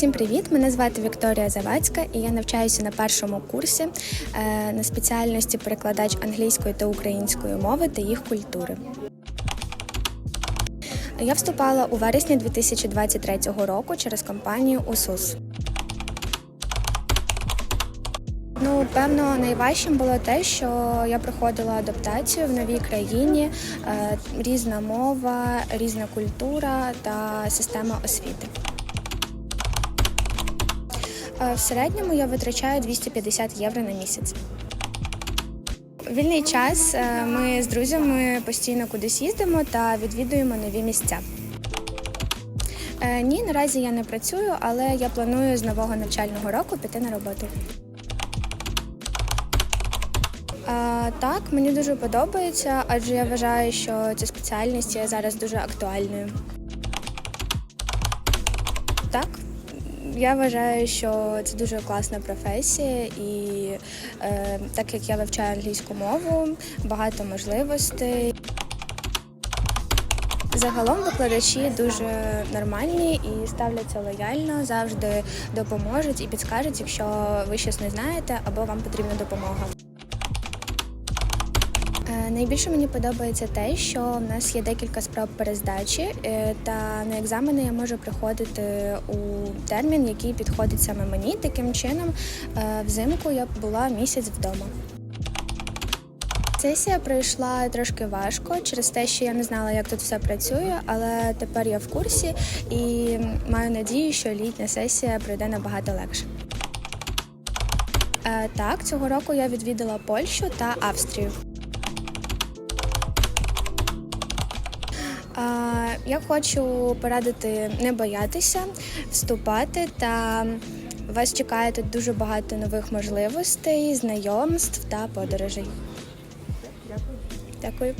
Всім привіт! Мене звати Вікторія Завадська, і я навчаюся на першому курсі е, на спеціальності перекладач англійської та української мови та їх культури. Я вступала у вересні 2023 року через компанію УСУС. Ну, певно, найважчим було те, що я проходила адаптацію в новій країні, е, різна мова, різна культура та система освіти. В середньому я витрачаю 250 євро на місяць. Вільний час е, ми з друзями постійно кудись їздимо та відвідуємо нові місця. Е, Ні, наразі я не працюю, але я планую з нового навчального року піти на роботу. Так, мені дуже подобається, адже я вважаю, що ця спеціальність є зараз дуже актуальною. Так, я вважаю, що це дуже класна професія, і е, так як я вивчаю англійську мову, багато можливостей. Загалом викладачі дуже нормальні і ставляться лояльно, завжди допоможуть і підскажуть, якщо ви щось не знаєте або вам потрібна допомога. Е, Найбільше мені подобається те, що в нас є декілька спроб перездачі, е, та на екзамени я можу приходити у термін, який підходить саме мені. Таким чином, е, взимку я була місяць вдома. Сесія пройшла трошки важко через те, що я не знала, як тут все працює, але тепер я в курсі і маю надію, що літня сесія пройде набагато легше. Так, цього року я відвідала Польщу та Австрію. Я хочу порадити не боятися, вступати та вас чекає тут дуже багато нових можливостей, знайомств та подорожей. Дякую.